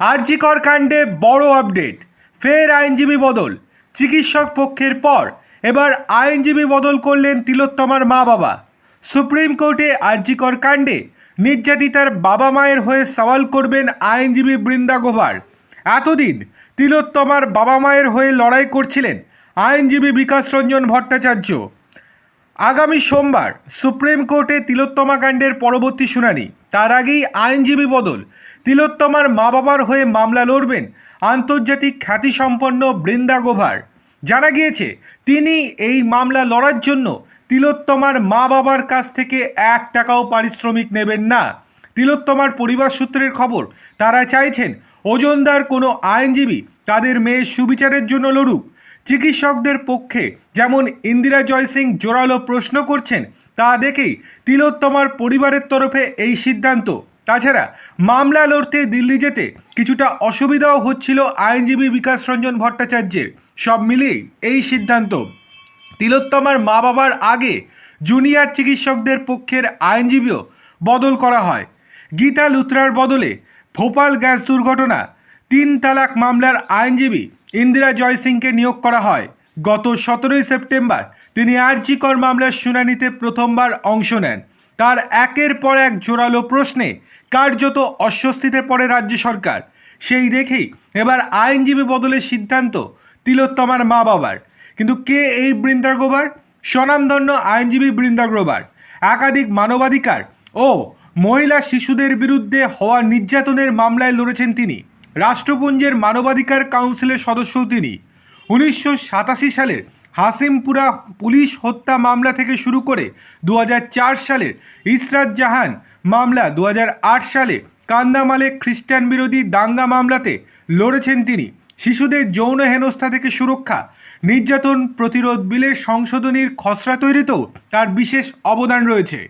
আরজিকর কাণ্ডে বড় আপডেট। ফের আইনজীবী বদল। চিকিৎসক পক্ষের পর। এবার আইনজীবী বদল করলেন তিলোত্তমার মা বাবা সুপ্রিম কোর্টে আরজিকর কাণ্ডে নির্যাতিতার বাবা মায়ের হয়ে সওয়াল করবেন আইনজীবী বৃন্দা গোভার। এতদিন তিলোত্তমার বাবা মায়ের হয়ে লড়াই করছিলেন আইনজীবী বিকাশ রঞ্জন ভট্টাচার্য। আগামী সোমবার সুপ্রিম কোর্টে তিলোত্তমা কাণ্ডের পরবর্তী শুনানি। তার আগেই আইনজীবী বদল। তিলোত্তমার মা বাবার হয়ে মামলা লড়বেন আন্তর্জাতিক খ্যাতিসম্পন্ন বৃন্দা গোভার। জানা গিয়েছে, তিনি এই মামলা লড়ার জন্য তিলোত্তমার মা বাবার কাছ থেকে এক টাকাও পারিশ্রমিক নেবেন না। তিলোত্তমার পরিবার সূত্রের খবর, তারা চাইছেন, ওজনদার কোনো আইনজীবী তাদের মেয়ের সুবিচারের জন্য লড়ুক। চিকিৎসকদের পক্ষে যেমন ইন্দিরা জয় সিং জোরালো প্রশ্ন করছেন, তা দেখেই তিলোত্তমার পরিবারের তরফে এই সিদ্ধান্ত। তাছাড়া মামলা লড়তে দিল্লি যেতে কিছুটা অসুবিধাও হচ্ছিল আইনজীবী বিকাশ রঞ্জন ভট্টাচার্যের। সব মিলিয়েই এই সিদ্ধান্ত। তিলোত্তমার মা বাবার আগে জুনিয়র চিকিৎসকদের পক্ষের আইনজীবীও বদল করা হয়। গীতা লুথরার বদলে ভোপাল গ্যাস দুর্ঘটনা তিন তালাক মামলার আইনজীবী ইন্দিরা জয় সিংকে নিয়োগ করা হয়। গত সতেরোই সেপ্টেম্বর তিনি আরজিকর মামলার শুনানিতে প্রথমবার অংশ নেন। তার একের পর এক জোরালো প্রশ্নে কার্যত অস্বস্তিতে পড়ে রাজ্য সরকার। সেই দেখেই এবার আইনজীবী বদলের সিদ্ধান্ত তিলোত্তমার মা বাবার। কিন্তু কে এই বৃন্দা গ্রোভার স্বনামধন্য আইনজীবী বৃন্দা গ্রোভার একাধিক মানবাধিকার ও মহিলা শিশুদের বিরুদ্ধে হওয়া নির্যাতনের মামলায় লড়েছেন তিনি। রাষ্ট্রপুঞ্জের মানবাধিকার কাউন্সিলের সদস্যও তিনি। উনিশশো সাতাশি সালের হাসিমপুরা পুলিশ হত্যা মামলা থেকে শুরু করে দু হাজার চার সালের ইসরাত জাহান মামলা দু হাজার আট সালে কান্দামালে খ্রিস্টান বিরোধী দাঙ্গা মামলাতে লড়েছেন তিনি। শিশুদের যৌন হেনস্থা থেকে সুরক্ষা, নির্যাতন প্রতিরোধ বিলের সংশোধনীর খসড়া তৈরিতেও তার বিশেষ অবদান রয়েছে।